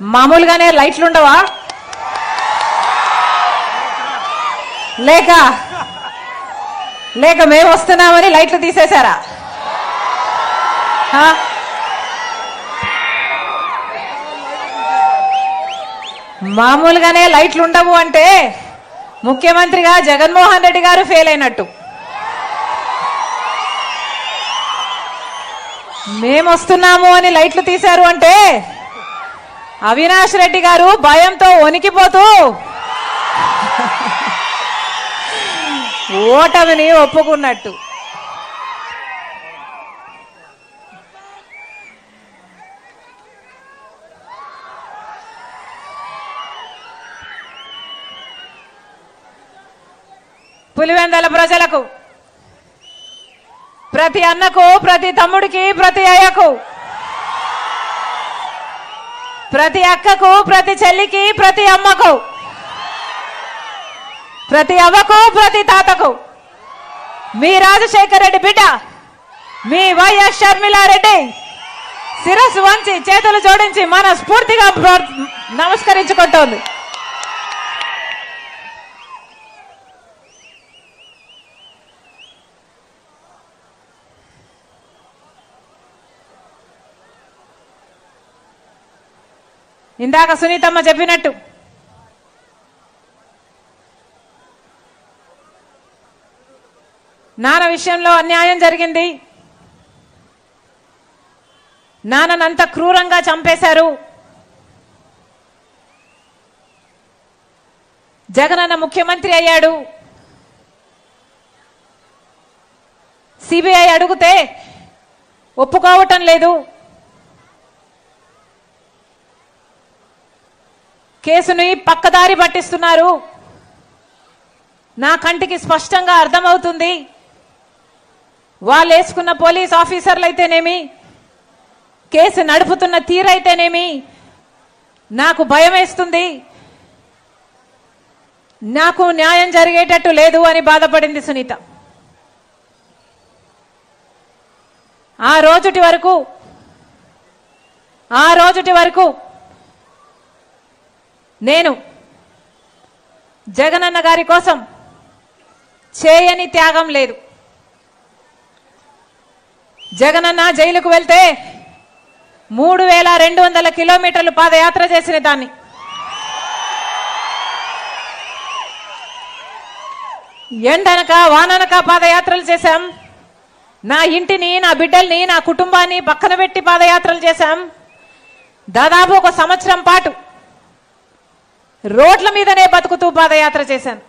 మామూలుగానే లైట్లు ఉండవా? లేక లేక మేము వస్తున్నామని లైట్లు తీసేశారా? మామూలుగానే లైట్లు ఉండవు అంటే ముఖ్యమంత్రిగా జగన్మోహన్ రెడ్డి గారు ఫెయిల్ అయినట్టు. మేము వస్తున్నాము అని లైట్లు తీశారు అంటే అవినాష్ రెడ్డి గారు భయంతో వణికిపోతూ ఓటమిని ఒప్పుకున్నట్టు. పులివెందల ప్రజలకు ప్రతి అన్నకు ప్రతి తమ్ముడికి ప్రతి అయ్యకు ప్రతి అక్కకు ప్రతి చెల్లికి ప్రతి అమ్మకు. ప్రతి అవ్వకు ప్రతి తాతకు. మీ రాజశేఖర రెడ్డి బిడ్డ మీ వైఎస్ షర్మిలారెడ్డి. శిరస్సు వంచి చేతులు జోడించి మన స్ఫూర్తిగా నమస్కరించుకుంటోంది. ఇందాక సునీతమ్మ చెప్పినట్టు. నాన్న విషయంలో అన్యాయం జరిగింది. నాన్ననంత క్రూరంగా చంపేశారు. జగనన్న ముఖ్యమంత్రి అయ్యాడు. సిబిఐ అడిగితే ఒప్పుకోవటం లేదు. కేసుని పక్కదారి పట్టిస్తున్నారు. నా కంటికి స్పష్టంగా అర్థమవుతుంది. వాళ్ళు వేసుకున్న పోలీస్ ఆఫీసర్లు అయితేనేమి కేసు నడుపుతున్న తీరైతేనేమి నాకు భయం వేస్తుంది నాకు న్యాయం జరిగేటట్టు లేదు అని బాధపడింది సునీత. ఆ రోజుటి వరకు ఆ రోజుటి వరకు నేను జగనన్న గారి కోసం చేయని త్యాగం లేదు. జగనన్న జైలుకు వెళ్తే మూడు వేల రెండు వందల కిలోమీటర్లు పాదయాత్ర చేసిన దాన్ని. ఎండనక వాననక పాదయాత్రలు చేశాం. నా ఇంటిని నా బిడ్డల్ని నా కుటుంబాన్ని పక్కన పెట్టి పాదయాత్రలు చేశాం. దాదాపు ఒక సంవత్సరం పాటు రోడ్ల మీదనే బతుకుతూ పాదయాత్ర చేశాను.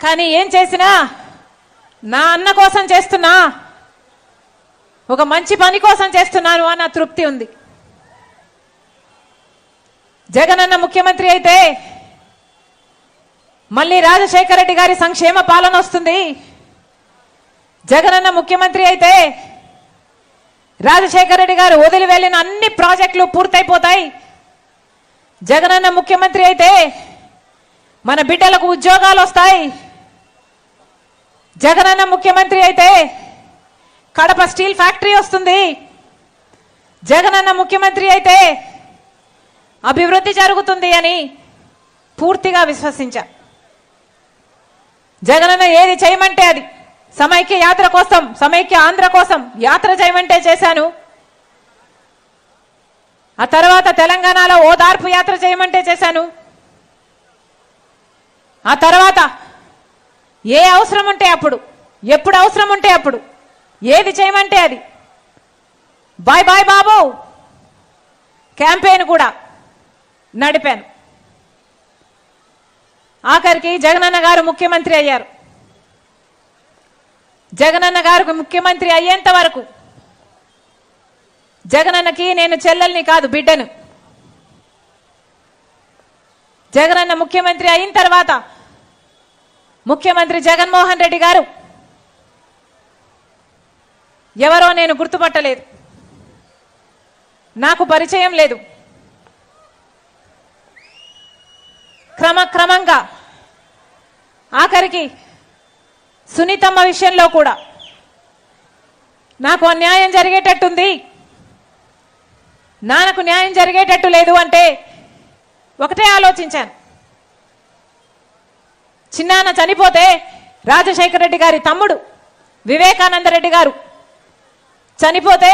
కానీ ఏం చేసినా నా అన్న కోసం చేస్తున్నా ఒక మంచి పని కోసం చేస్తున్నాను అన్న తృప్తి ఉంది. జగనన్న ముఖ్యమంత్రి అయితే మళ్ళీ రాజశేఖర రెడ్డి గారి సంక్షేమ పాలన వస్తుంది. జగనన్న ముఖ్యమంత్రి అయితే రాజశేఖర రెడ్డి గారు వదిలి వెళ్ళిన అన్ని ప్రాజెక్టులు పూర్తయిపోతాయి. జగనన్న ముఖ్యమంత్రి అయితే మన బిడ్డలకు ఉద్యోగాలు వస్తాయి. జగనన్న ముఖ్యమంత్రి అయితే కడప స్టీల్ ఫ్యాక్టరీ వస్తుంది. జగనన్న ముఖ్యమంత్రి అయితే అభివృద్ధి జరుగుతుంది అని పూర్తిగా విశ్వసించా. జగనన్న ఏది చేయమంటే అది. సమైక్య యాత్ర కోసం సమైక్య ఆంధ్ర కోసం యాత్ర చేయమంటే చేశాను. ఆ తర్వాత తెలంగాణలో ఓదార్పు యాత్ర చేయమంటే చేశాను. ఆ తర్వాత ఏ అవసరం ఉంటే అప్పుడు ఎప్పుడు అవసరం ఉంటే అప్పుడు ఏది చేయమంటే అది. బాయ్ బాయ్ బాబు! క్యాంపెయిన్ కూడా నడిపాను. ఆఖరికి జగనన్న గారు ముఖ్యమంత్రి అయ్యారు. జగనన్న గారు ముఖ్యమంత్రి అయ్యేంత వరకు జగనన్నకి నేను చెల్లెల్ని కాదు బిడ్డను. జగనన్న ముఖ్యమంత్రి అయిన తర్వాత ముఖ్యమంత్రి జగన్మోహన్ రెడ్డి గారు ఎవరో నేను గుర్తుపట్టలేదు. నాకు పరిచయం లేదు. క్రమక్రమంగా ఆఖరికి సునీతమ్మ విషయంలో కూడా నాకు అన్యాయం జరిగేటట్టుంది. నాన్నకు న్యాయం జరిగేటట్టు లేదు అంటే ఒకటే ఆలోచించాను. చిన్నాన్న చనిపోతే రాజశేఖర రెడ్డి గారి తమ్ముడు వివేకానంద రెడ్డి గారు చనిపోతే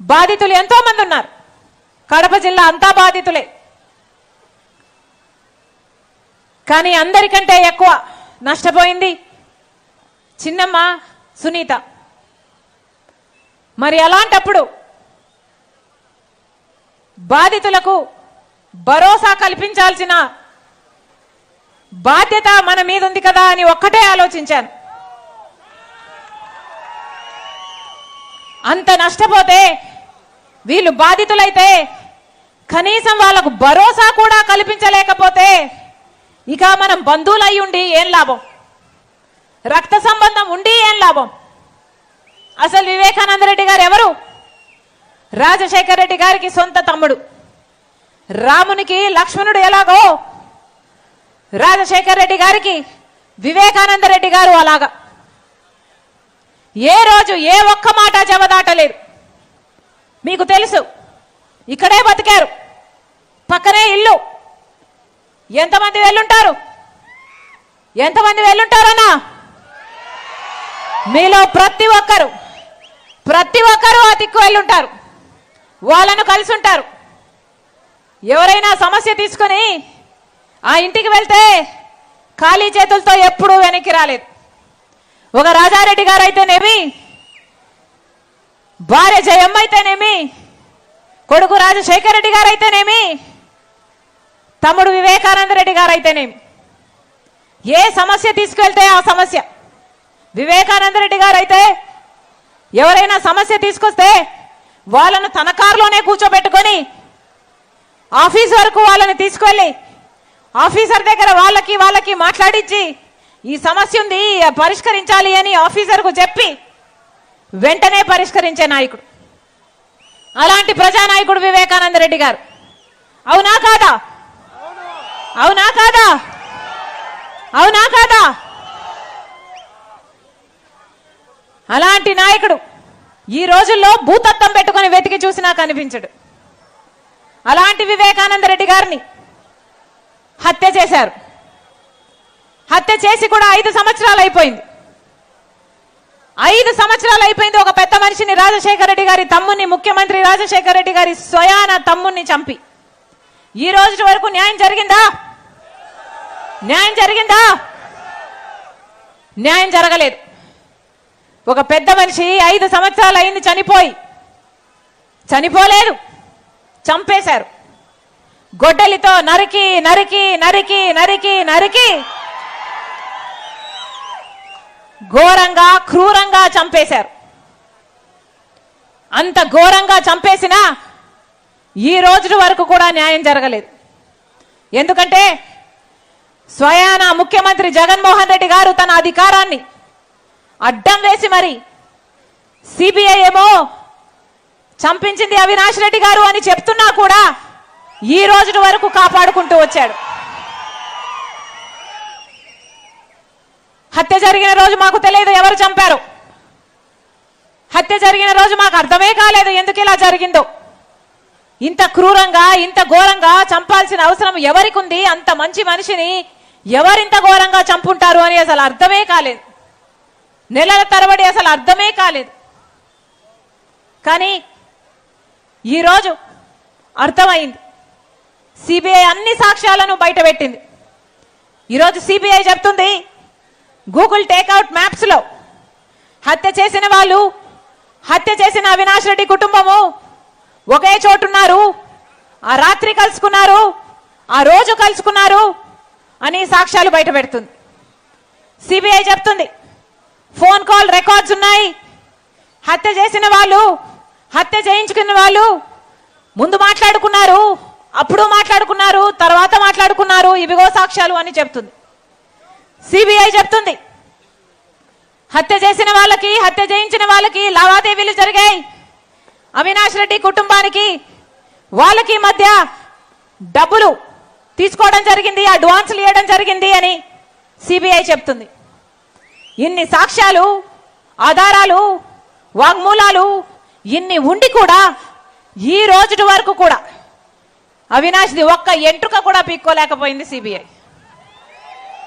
బాధితులు ఎంతోమంది ఉన్నారు. కడప జిల్లా అంతా బాధితులే. కానీ అందరికంటే ఎక్కువ నష్టపోయింది చిన్నమ్మ సునీత. మరి అలాంటప్పుడు బాధితులకు భరోసా కల్పించాల్సిన బాధ్యత మన మీద ఉంది కదా అని ఒక్కటే ఆలోచించాను. అంత నష్టపోతే వీళ్ళు బాధితులైతే కనీసం వాళ్ళకు భరోసా కూడా కల్పించలేకపోతే ఇక మనం బంధువులై ఉండి ఏం లాభం? రక్త సంబంధం ఉండి ఏం లాభం? అసలు వివేకానంద రెడ్డి గారు ఎవరు? రాజశేఖర రెడ్డి గారికి సొంత తమ్ముడు. రామునికి లక్ష్మణుడు ఎలాగో? రాజశేఖర రెడ్డి గారికి వివేకానంద రెడ్డి గారు అలాగా. ఏ రోజు ఏ ఒక్క మాట జవదాటలేదు. మీకు తెలుసు ఇక్కడే బతికారు. పక్కనే ఇల్లు. ఎంతమంది వెళ్ళుంటారు? ఎంతమంది వెళ్ళుంటారన్నా? మీలో ప్రతి ఒక్కరు. ప్రతి ఒక్కరూ ఆ దిక్కు వెళ్ళుంటారు. వాళ్ళను కలిసి ఉంటారు ఎవరైనా సమస్య తీసుకొని ఆ ఇంటికి వెళ్తే ఖాళీ చేతులతో ఎప్పుడూ వెనక్కి రాలేదు. ఒక రాజారెడ్డి గారు అయితేనేమి భార్య జయమ్మ అయితేనేమి కొడుకు రాజశేఖర రెడ్డి గారు అయితేనేమి తమ్ముడు వివేకానంద రెడ్డి గారు అయితేనేమి ఏ సమస్య తీసుకెళ్తే ఆ సమస్య? వివేకానంద రెడ్డి గారు అయితే ఎవరైనా సమస్య తీసుకొస్తే వాళ్ళను తన కారులోనే కూర్చోబెట్టుకొని ఆఫీస్ వరకు వాళ్ళని తీసుకెళ్ళి ఆఫీసర్ దగ్గర వాళ్ళకి వాళ్ళకి మాట్లాడించి ఈ సమస్య ఉంది పరిష్కరించాలి అని ఆఫీసర్కు చెప్పి వెంటనే పరిష్కరించే నాయకుడు. అలాంటి ప్రజానాయకుడు వివేకానంద రెడ్డి గారు. అవునా కాదా? అవునా కాదా? అవునా కాదా? అలాంటి నాయకుడు ఈ రోజుల్లో భూతత్వం పెట్టుకొని వెతికి చూసినా కనిపించడు అలాంటి వివేకానంద రెడ్డి గారిని హత్య చేశారు. హత్య చేసి కూడా ఐదు సంవత్సరాలు అయిపోయింది. ఐదు సంవత్సరాలు అయిపోయింది ఒక పెద్ద మనిషిని రాజశేఖర రెడ్డి గారి తమ్ముని ముఖ్యమంత్రి రాజశేఖర రెడ్డి గారి స్వయాన తమ్ముని చంపి. ఈ రోజు వరకు న్యాయం జరిగిందా? న్యాయం జరిగిందా? న్యాయం జరగలేదు. ఒక పెద్ద మనిషి ఐదు సంవత్సరాలు అయింది చనిపోయి. చనిపోలేదు. చంపేశారు. గొడ్డలితో నరికి నరికి నరికి నరికి నరికి ఘోరంగా క్రూరంగా చంపేశారు. అంత ఘోరంగా చంపేసినా ఈ రోజు వరకు కూడా న్యాయం జరగలేదు. ఎందుకంటే స్వయాన ముఖ్యమంత్రి జగన్మోహన్ రెడ్డి గారు తన అధికారాన్ని అడ్డం వేసి మరి సిబిఐ ఏమో చంపించింది అవినాష్ రెడ్డి గారు అని చెప్తున్నా కూడా ఈ రోజు వరకు కాపాడుకుంటూ వచ్చాడు. హత్య జరిగిన రోజు మాకు తెలియదు ఎవరు చంపారు. హత్య జరిగిన రోజు మాకు అర్థమే కాలేదు ఎందుకు ఇలా జరిగిందో. ఇంత క్రూరంగా ఇంత ఘోరంగా చంపాల్సిన అవసరం ఎవరికి ఉంది అంత మంచి మనిషిని ఎవరింత ఘోరంగా చంపుంటారు అని అసలు అర్థమే కాలేదు. నెలల తరబడి అసలు అర్థమే కాలేదు. కానీ ఈరోజు అర్థమైంది. సిబిఐ అన్ని సాక్ష్యాలను బయటపెట్టింది ఈరోజు సిబిఐ చెప్తుంది గూగుల్ టేక్అవుట్ మ్యాప్స్లో హత్య చేసిన వాళ్ళు హత్య చేసిన అవినాష్ రెడ్డి కుటుంబము ఒకే చోటున్నారు ఆ రాత్రి కలుసుకున్నారు ఆ రోజు కలుసుకున్నారు అని సాక్ష్యాలు బయట పెడుతుంది. సిబిఐ చెప్తుంది ఫోన్ కాల్ రికార్డ్స్ ఉన్నాయి. హత్య చేసిన వాళ్ళు హత్య చేయించుకున్న వాళ్ళు ముందు మాట్లాడుకున్నారు అప్పుడు మాట్లాడుకున్నారు తర్వాత మాట్లాడుకున్నారు ఇవిగో సాక్ష్యాలు అని చెప్తుంది. సిబిఐ చెప్తుంది. హత్య చేసిన వాళ్ళకి హత్య చేయించిన వాళ్ళకి లావాదేవీలు జరిగాయి. అవినాష్ రెడ్డి కుటుంబానికి వాళ్ళకి మధ్య డబ్బులు తీసుకోవడం జరిగింది అడ్వాన్సులు ఇవ్వడం జరిగింది అని సిబిఐ చెప్తుంది. ఇన్ని సాక్ష్యాలు ఆధారాలు వాగ్మూలాలు ఇన్ని ఉండి కూడా ఈ రోజుటి వరకు కూడా అవినాష్ది ఒక్క ఎంట్రుక కూడా పీక్కోలేకపోయింది సిబిఐ